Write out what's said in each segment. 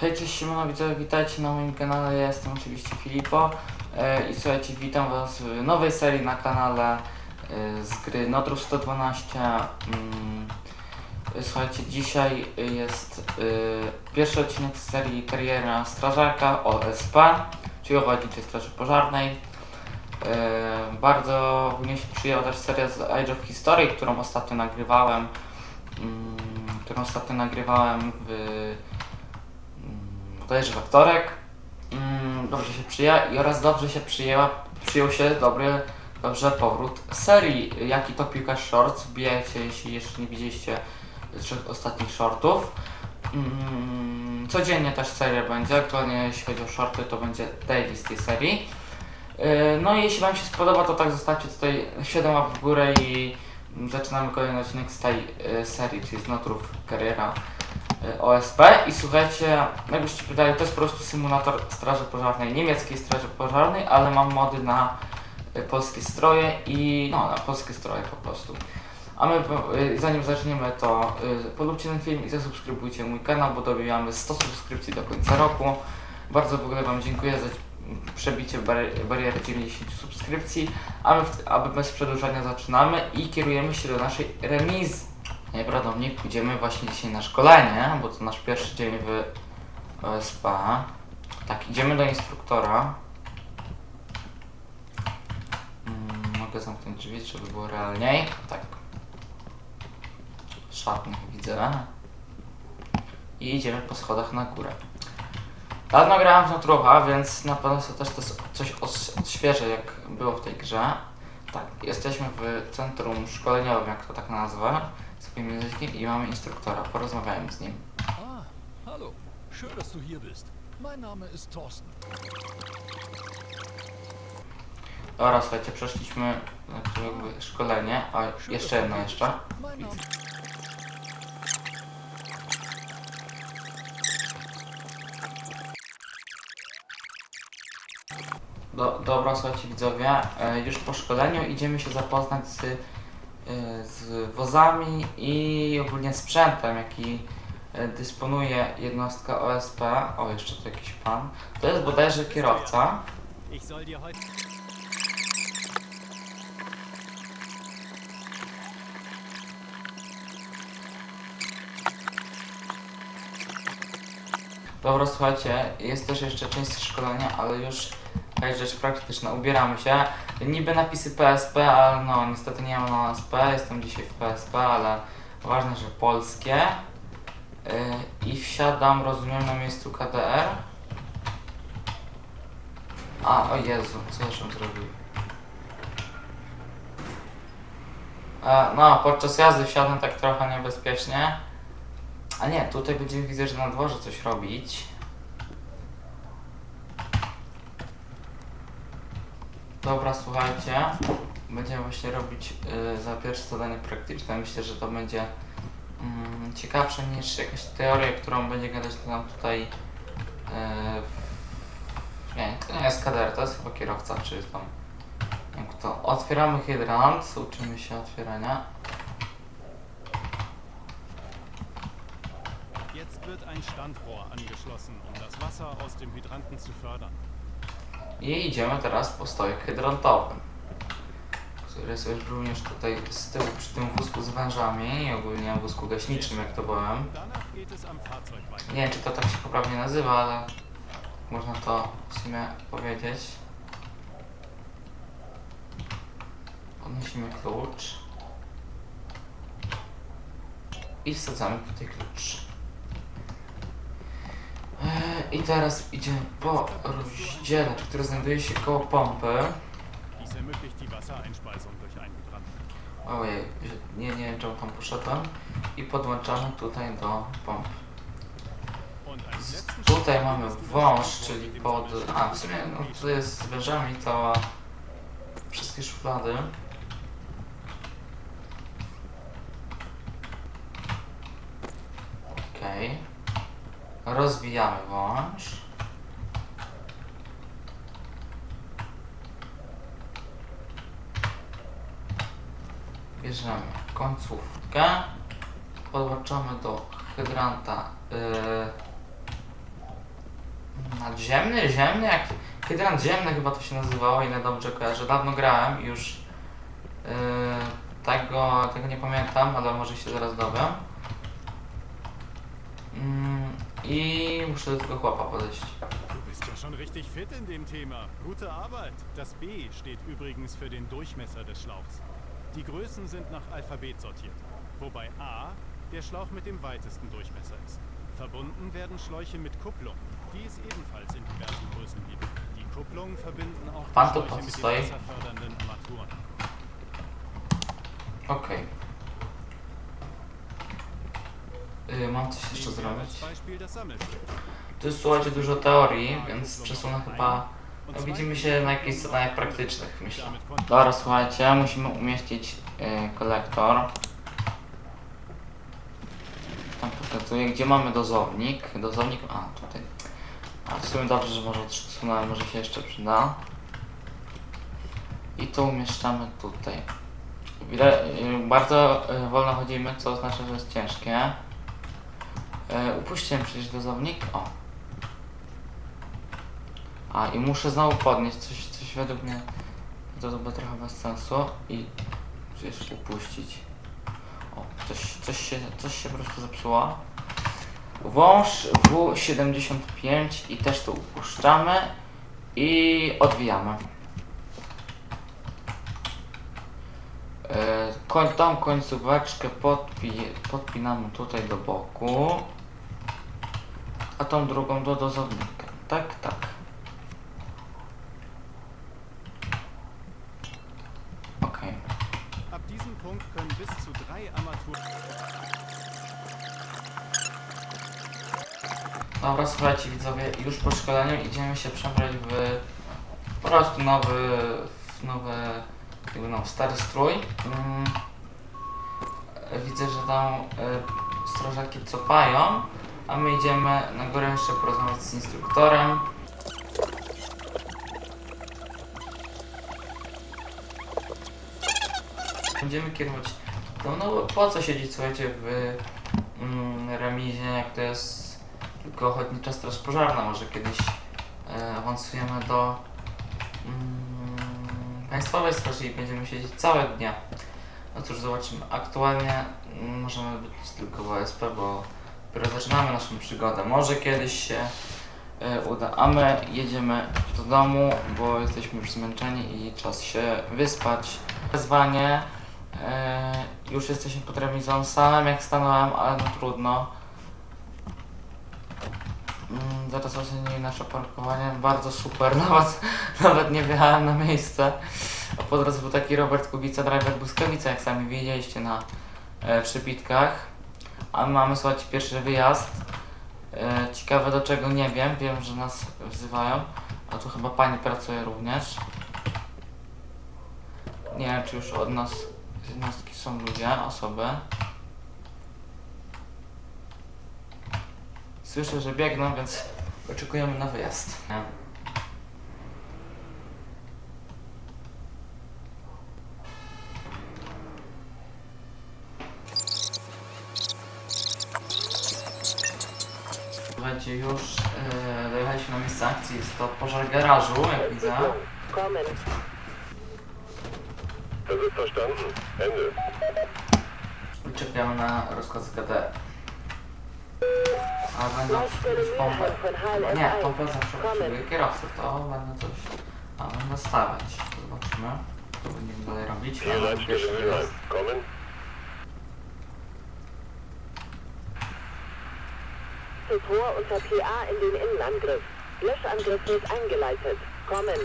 Hej, cześć Siemano, widzowie, witajcie na moim kanale, ja jestem oczywiście Filipo e, i słuchajcie, witam was w nowej serii na kanale e, z gry Notruf 112 mm, Słuchajcie, dzisiaj jest e, pierwszy odcinek z serii Kariera Strażaka OSP, czyli Ochotniczej Straży Pożarnej. Bardzo ogólnie się przyjęła też seria z Age of History, którą ostatnio nagrywałem. Mm, którą ostatnio nagrywałem w bodajże we wtorek. Mm, Dobrze się przyjęła i oraz dobrze się przyjęła, przyjął się dobry, dobrze powrót serii Jaki to piłkarz shorts. Wbijajcie, jeśli jeszcze nie widzieliście trzech ostatnich shortów. Mm, Codziennie też seria będzie, aktualnie jeśli chodzi o shorty to będzie daily tej serii. Yy, No i jeśli Wam się spodoba, to tak zostawcie tutaj 7 łap w górę i zaczynamy kolejny odcinek z tej y, serii, czyli z Notrów Kariera y, OSP. I słuchajcie, jakbyście pytali, to jest po prostu symulator Straży Pożarnej, niemieckiej Straży Pożarnej, ale mam mody na y, polskie stroje i no, na polskie stroje po prostu. A my, y, zanim zaczniemy, to polubcie ten film i zasubskrybujcie mój kanał, bo dobijamy 100 subskrypcji do końca roku. Bardzo w ogóle Wam dziękuję za przebicie bari- bariery 90 subskrypcji, a my, aby bez przedłużania zaczynamy i kierujemy się do naszej remizy. Najprawdopodobniej pójdziemy właśnie dzisiaj na szkolenie, bo to nasz pierwszy dzień w OSP. Tak, idziemy do instruktora. Mm, mogę zamknąć drzwi, żeby było realniej. Tak. Szatnych widzę. I idziemy po schodach na górę. Dawno grałem w Notrucha, więc na pewno też to coś odświeżę, jak było w tej grze. Tak, jesteśmy w centrum szkoleniowym, jak to tak nazwę, swoim językiem i mamy instruktora. Porozmawiajmy z nim. Ah, hallo. Schön, dass du hier bist. Mein Name ist Thorsten. Dobra, słuchajcie, przeszliśmy znaczy jakby szkolenie. A, jeszcze jedno jeszcze. Do, dobra, słuchajcie widzowie, e, już po szkoleniu idziemy się zapoznać z, z wozami i ogólnie sprzętem, jaki e, dysponuje jednostka OSP. O, jeszcze tu jakiś pan. To jest bodajże kierowca. Dobra, słuchajcie, jest też jeszcze część szkolenia, ale już jakaś rzecz praktyczna. Ubieramy się. Niby napisy PSP, ale no niestety nie mam na OSP. Jestem dzisiaj w PSP, ale ważne, że polskie. Yy, I wsiadam, rozumiem, na miejscu KDR. A, o Jezu, co jeszcze zrobił? E, no, podczas jazdy wsiadłem tak trochę niebezpiecznie. A nie, tutaj będziemy widzę, że na dworze coś robić. Dobra, słuchajcie. Będziemy właśnie robić y, za pierwsze zadanie praktyczne. Myślę, że to będzie mm, ciekawsze niż jakaś teoria, którą będzie gadać nam tutaj. Y, nie, to nie jest kader, to jest chyba kierowca, czy tam. Jak to? Otwieramy hydrant, uczymy się otwierania. Jetzt wird ein Standrohr angeschlossen, um das Wasser aus dem Hydranten zu fördern. I idziemy teraz po stojek hydrantowym, który jest również tutaj z tyłu przy tym wózku z wężami i ogólnie wózku gaśniczym, jak to byłem. Nie wiem, czy to tak się poprawnie nazywa, ale można to w sumie powiedzieć. Podnosimy klucz i wsadzamy tutaj klucz. Eee, I teraz idziemy po rozdzielacz, który znajduje się koło pompy. Ojej, nie, nie wiem czemu tam poszedłem. I podłączamy tutaj do pompy. Tutaj mamy wąż, czyli pod... A, w sumie no, tu jest z wężami cała... Wszystkie szuflady. Okej. Rozwijamy wąż. Bierzemy końcówkę. Podłączamy do hydranta yy, hydrant ziemny, jak hydrant ziemny chyba to się nazywało, ile dobrze kojarzę. Dawno grałem już yy, tego, tego nie pamiętam, ale może się zaraz dowiem. I muszę do tego chłopa podejść. Du bist ja schon richtig fit in dem Thema. Gute Arbeit. Das B steht übrigens für den Durchmesser des Schlauchs. Die Größen sind nach Alphabet sortiert, wobei A der Schlauch mit dem weitesten Durchmesser ist. Verbunden werden Schläuche mit Kupplung, die es ebenfalls in diversen Größen gibt. Die Kupplungen verbinden auch die Schläuche mit den wasserfördernden Armaturen. Okej. Yy, mam coś jeszcze zrobić. Tu jest słuchajcie dużo teorii, więc przesunę chyba. No, widzimy się na jakichś zadaniach praktycznych, myślę. Dobra, słuchajcie, musimy umieścić yy, kolektor. Tam pokazuję, gdzie mamy dozownik. Dozownik, a tutaj. A w sumie dobrze, że może odsunąłem, może się jeszcze przyda. I to umieszczamy tutaj. Widać, yy, bardzo yy, wolno chodzimy, co oznacza, że jest ciężkie. Yy, upuściłem przecież dozownik. O. A i muszę znowu podnieść coś, coś według mnie to byłoby trochę bez sensu i przecież upuścić. O, coś, coś, się, coś się po prostu zepsuło. Wąż W75 i też to upuszczamy i odwijamy. E, tą końcóweczkę podpi, podpinamy tutaj do boku, a tą drugą do dozownika. Tak, tak. Okej. Ab diesem Punkt können bis zu drei Armaturen. Dobra, słuchajcie widzowie, już po szkoleniu idziemy się przebrać w po prostu nowy, w nowy, jakby no, stary strój. Mm. Widzę, że tam y, strażaki copają, a my idziemy na górę jeszcze porozmawiać z instruktorem. Będziemy kierować to, no bo po co siedzieć, słuchajcie, w mm, remizie, jak to jest tylko ochotnicza straż pożarna. Może kiedyś e, awansujemy do mm, państwowej straży i będziemy siedzieć całe dnie. No cóż, zobaczymy. Aktualnie mm, możemy być tylko w OSP, bo dopiero zaczynamy naszą przygodę. Może kiedyś się e, uda, a my jedziemy do domu, bo jesteśmy już zmęczeni i czas się wyspać. Wyzwanie. E, już jesteśmy pod remizą. Stałem jak stanąłem, ale no trudno. Mm, Zaraz ocenię nasze parkowanie. Bardzo super, nawet, nawet nie wjechałem na miejsce. A po drodze był taki Robert Kubica, driver Błyskawica, jak sami widzieliście na e, przypitkach. A my mamy, słuchajcie, pierwszy wyjazd. E, ciekawe do czego nie wiem, wiem, że nas wzywają. A tu chyba pani pracuje również. Nie wiem, czy już od nas z jednostki są ludzie, osoby. Słyszę, że biegną, więc oczekujemy na wyjazd. Słuchajcie, już e, dojechaliśmy na miejsce akcji. Jest to pożar garażu, jak widzę. Verstanden. I czekamy na rozkaz KD. A będą jakąś pompę. Nie, HLF1. pompę zawsze potrzebuje kierowcy, to będę coś a, będę stawiać. Zobaczymy, co będziemy dalej robić. Ale. Zuvor unter PA in den Innenangriff. Löschangriff wird eingeleitet. Kommen.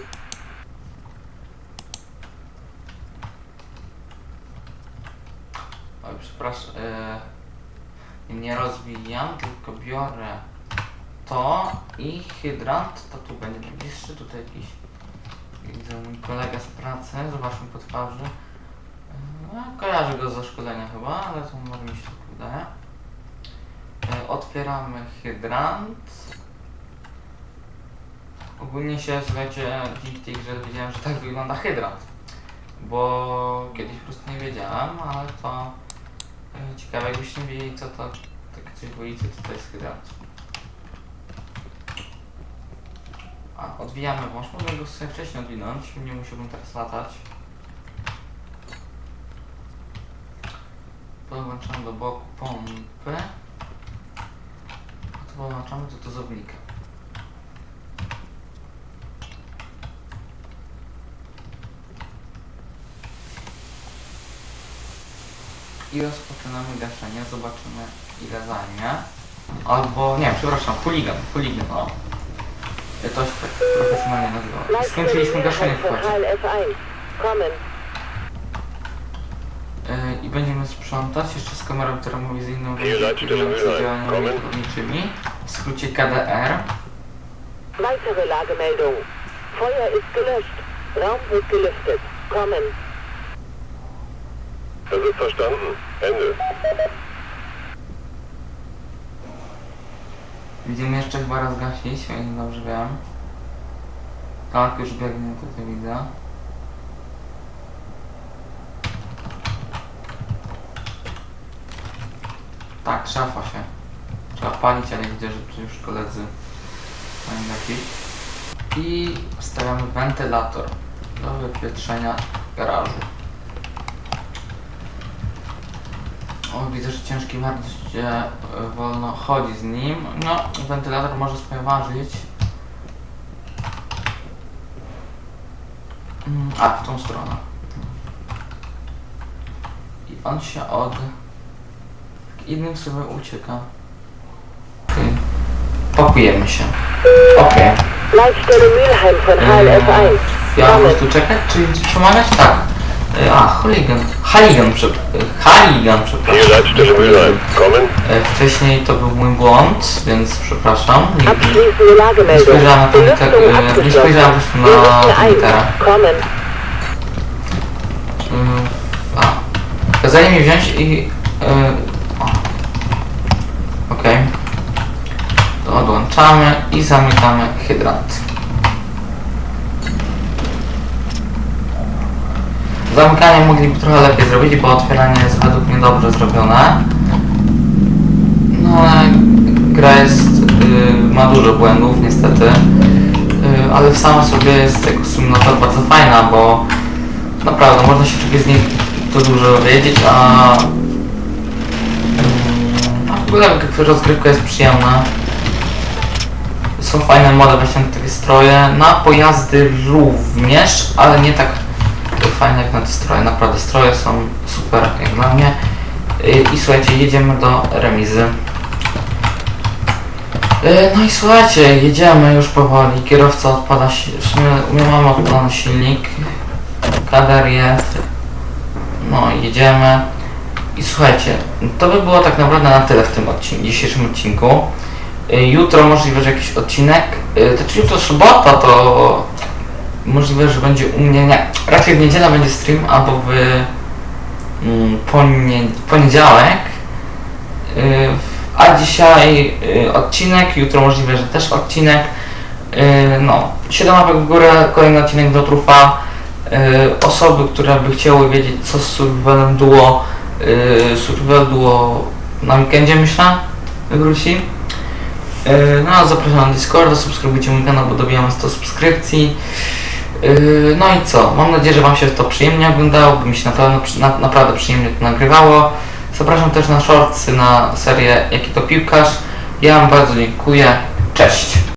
Oj, przepraszam. E, nie rozwijam, tylko biorę to i hydrant. To tu będzie najbliższy. Tutaj jakiś widzę mój kolega z pracy. Zobaczmy po twarzy. No, kojarzę go ze szkolenia chyba, ale to może mi się tak wydaje. Otwieramy hydrant. Ogólnie się, słuchajcie, dzięki tej grze dowiedziałem, że tak wygląda hydrant. Bo kiedyś po prostu nie wiedziałem, ale to e, ciekawe, jakbyście nie wiedzieli, co to takie coś w ulicy, co to jest hydrant. A, odwijamy wąż. Mogę go sobie wcześniej odwinąć. Nie musiałbym teraz latać. Podłączamy do boku pompy. A to podłączamy do dozownika. I rozpoczynamy gaszenie. Zobaczymy ile zajmie. Albo, nie, przepraszam, huligan, huligan, o. To tak profesjonalnie nazywa. Skończyliśmy gaszenie w für kładzie. HLF1. Kommen. Yy, I będziemy sprzątać jeszcze z kamerą termowizyjną to działaniami Komen? kierowniczymi. W skrócie KDR. Weitere Lagemeldung. Feuer ist gelöscht. Raum wird gelüftet. Kommen. Das ist verstanden. Ende. Widzimy jeszcze chyba raz gasić, o ile dobrze wiem. Tak, już biegnie, tutaj widzę. Tak, szafa się. Trzeba palić, ale widzę, że tu już koledzy mają gasić. I wstawiamy wentylator do wypietrzenia garażu. O, widzę, że ciężki bardzo e, wolno chodzi z nim. No, wentylator może sobie ważyć. Mm, A, w tą stronę. I on się od innym sobie ucieka. Pakujemy się. Okej. Leitstelle Mülheim von HLF1. Ja mam po prostu czekać, czy pomagać? Tak. E, A, Holigan. Haligan, przep- e, Haligan, przepraszam. Hier Leitstelle Mülheim. Kommen. E, Wcześniej to był mój błąd, więc przepraszam. Nie, Abschließende Lagemeldung. spojrzałem na ten liter, Belüftung e, nie spojrzałem po prostu Wir na ein. literę. Kommen. Mm, A. Kazali mi wziąć i... e, o. Okej. To odłączamy i zamykamy hydrant. Zamykanie mogliby trochę lepiej zrobić, bo otwieranie jest według mnie dobrze zrobione. No ale gra jest, y, ma dużo błędów niestety, y, ale w sama sobie jest jako symulator bardzo fajna, bo naprawdę można się czegoś z niej to dużo wiedzieć, a, ym, a w ogóle rozgrywka jest przyjemna. Są fajne mody właśnie na takie stroje, na pojazdy również, ale nie tak fajne jak na te stroje. Naprawdę stroje są super jak dla mnie. Y, I słuchajcie, jedziemy do remizy. Y, No i słuchajcie, jedziemy już powoli. Kierowca odpada, w sumie my mamy odpalony silnik. Kader jest. No jedziemy. I słuchajcie, to by było tak naprawdę na tyle w tym odcinku, dzisiejszym odcinku. Y, Jutro możliwe, że jakiś odcinek. y, Znaczy jutro sobota to możliwe, że będzie u mnie, nie, raczej w niedzielę będzie stream albo w mm, ponie, poniedziałek. Y, A dzisiaj odcinek, jutro możliwe, że też odcinek. No, 7 łapek w górę, kolejny odcinek do trufa. Osoby, które by chciały wiedzieć co z Survivalem Duo, Survival Duo na weekendzie myślę, wróci. Y, No zapraszam na Discorda, subskrybujcie mój kanał, bo dobijamy 100 subskrypcji. Yy, No i co? Mam nadzieję, że Wam się to przyjemnie oglądało, bo mi się na pewno, przy- na, naprawdę przyjemnie to nagrywało. Zapraszam też na shortsy, na serię Jaki to piłkarz. Ja Wam bardzo dziękuję. Cześć!